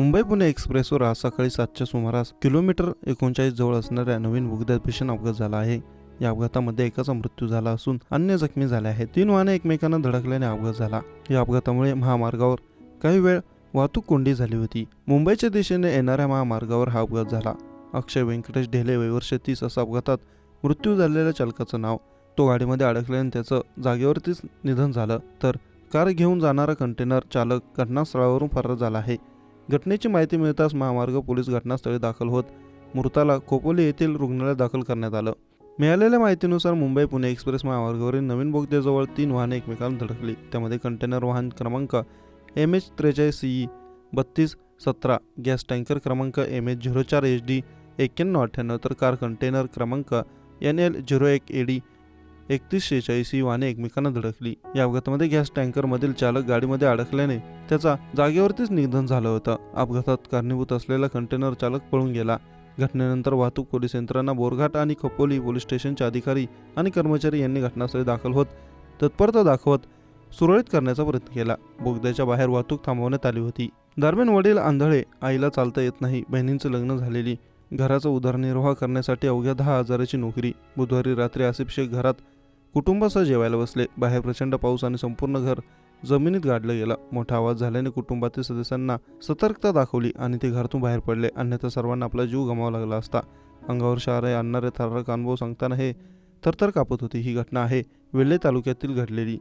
मुंबई पुणे एक्सप्रेसवर आज सकाळी सातच्या सुमारास किलोमीटर एकोणचाळीस जवळ असणाऱ्या नवीन बोगद्यात भीषण अपघात झाला आहे. या अपघातामध्ये एकाचा मृत्यू झाला असून अन्य जखमी झाले आहेत. तीन वाहने एकमेकांना धडकल्याने अपघात झाला. या अपघातामुळे महामार्गावर काही वेळ वाहतूक कोंडी झाली होती. मुंबईच्या दिशेने येणाऱ्या महामार्गावर हा अपघात झाला. अक्षय व्यंकटेश ढेले वयवर्ष तीस असा अपघातात मृत्यू झालेल्या चालकाचं नाव तो गाडीमध्ये अडकल्याने त्याचं जागेवरतीच निधन झालं. तर कार घेऊन जाणारा कंटेनर चालक घटनास्थळावरून फरार झाला आहे. घटनेची माहिती मिळताच महामार्ग पोलीस घटनास्थळी दाखल होत मृताला खोपोली येथील रुग्णालयात दाखल करण्यात आलं. मिळालेल्या माहितीनुसार मुंबई पुणे एक्सप्रेस महामार्गावरील नवीन बोगद्याजवळ तीन वाहने एकमेकांना धडकली. त्यामध्ये कंटेनर वाहन क्रमांक एम एच त्रेचाळीस सी बत्तीस सतरा गॅस टँकर क्रमांक एम एच झिरो चार एच डी एक्क्याण्णव अठ्ठ्याण्णव तर कार कंटेनर क्रमांक एन एल झिरो एक ए डी एकतीस शेहेचाळीस ही वाहने एकमेकांना धडकली. या अपघातामध्ये गॅस टँकरमधील चालक गाडीमध्ये अडकल्याने त्याचा जागेवरतीच निधन झालं होतं. अपघातात कारणीभूत असलेला कंटेनर चालक पळून गेला. घटनेनंतर वाहतूक पोलीस यंत्रणा बोरघाट आणि खपोली पोलीस स्टेशनचे अधिकारी आणि कर्मचारी यांनी घटनास्थळी दाखल होत तत्परता दाखवत सुरळीत करण्याचा प्रयत्न केला. बोगद्याच्या बाहेर वाहतूक थांबवण्यात आली होती. दरम्यान वडील आंधळे आईला चालता येत नाही. बहिणींचं लग्न झालेली. घराचा उदरनिर्वाह करण्यासाठी अवघ्या दहा हजाराची नोकरी. बुधवारी रात्री आसिफ शेख घरात कुटुंबासह जेवायला बसले. बाहेर प्रचंड पाऊस आणि संपूर्ण घर जमिनीत गाडलं गेलं. मोठा आवाज झाल्याने कुटुंबातील सदस्यांना सतर्कता दाखवली आणि ते घरातून बाहेर पडले. अन्यथा सर्वांना आपला जीव गमावा लागला असता. अंगावर शहरे आणणारे थरारक अनुभव सांगताना हे थरथर कापत होती. ही घटना आहे. वेल्हे तालुक्यातील घडलेली.